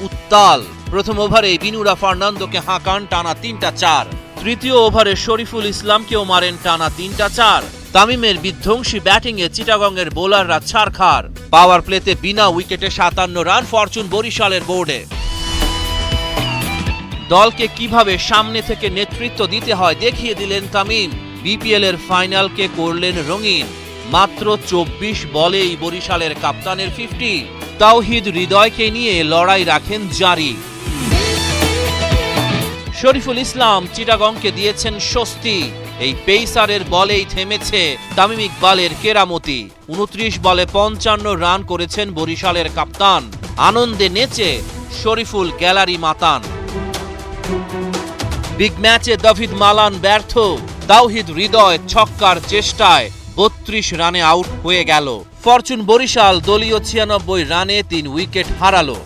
উত্তাল। প্রথম ওভারে বিনুরা ফার্নান্দোকে হাঁকান টানা তিনটা চার। তৃতীয় ওভারে শরীফুল ইসলামকেও মারেন টানা তিনটা চার। তামিমের বিধ্বংসী ব্যাটিংয়ে চিটাগংয়ের বোলাররা ছাড়খার পাওয়ার প্লেতে বিনা উইকেটে সাতান্ন রান ফরচুন বরিশালের বোর্ডে। দলকে কীভাবে সামনে থেকে নেতৃত্ব দিতে হয় দেখিয়ে দিলেন তামিম। বিপিএল এর ফাইনালকে করলেন রঙিন। মাত্র চব্বিশ বলেই বরিশালের কাপ্তানের ফিফটি তাওহিদ হৃদয়কে নিয়ে লড়াই রাখেন জারি। শরীফুল ইসলাম চিটাগংকে দিয়েছেন স্বস্তি। এই পেইসারের বলেই থেমেছে তামিম ইকবালের কেরামতি। উনত্রিশ বলে পঞ্চান্ন রান করেছেন বরিশালের কাপ্তান। আনন্দে নেচে শরীফুল গ্যালারি মাতান। বিগ ম্যাচে দাভিদ মালান ব্যর্থ। তাওহিদ হৃদয় ছক্কার চেষ্টায়। বত্রিশ রানে আউট হয়ে গেল। ফরচুন বরিশাল দলীয় ছিয়ানব্বই রানে তিন উইকেট হারালো।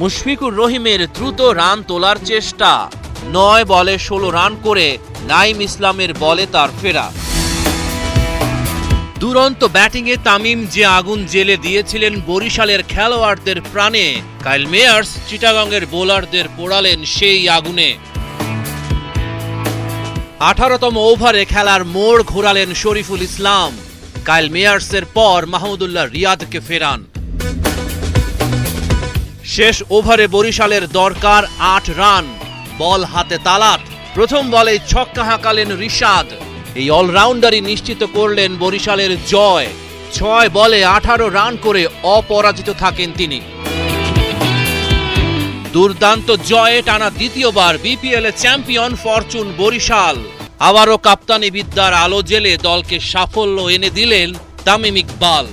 মুশফিকুর রহিমের দ্রুত রান তোলার চেষ্টা। নয় বলে ষোলো রান করে নাইম ইসলামের বলে তার ফেরা। দুরন্ত ব্যাটিংয়ে তামিম যে আগুন জেলে দিয়েছিলেন বরিশালের খেলোয়াড়দের প্রাণে, কাইল মেয়ার্স চিটাগংয়ের বোলারদের পোড়ালেন সেই আগুনে। আঠারোতম ওভারে খেলার মোড় ঘোরালেন শরীফুল ইসলাম। কাইল মেয়ার্সের পর মাহমুদুল্লাহ রিয়াদকে ফেরান। শেষ ওভারে বরিশালের দরকার আট রান, বল হাতে তালাত, প্রথম বলে ছক্কা হাঁকালেন রিশাদ। এই অলরাউন্ডারই নিশ্চিত করলেন বরিশালের জয়। ছয় বলে আঠারো রান করে অপরাজিত থাকেন তিনি। দুর্দান্ত জয়ে টানা দ্বিতীয়বার বিপিএল এ চ্যাম্পিয়ন ফরচুন বরিশাল। আবারও কাপ্তানি বিদ্যার আলো জেলে দলকে সাফল্য এনে দিলেন তামিম ইকবাল।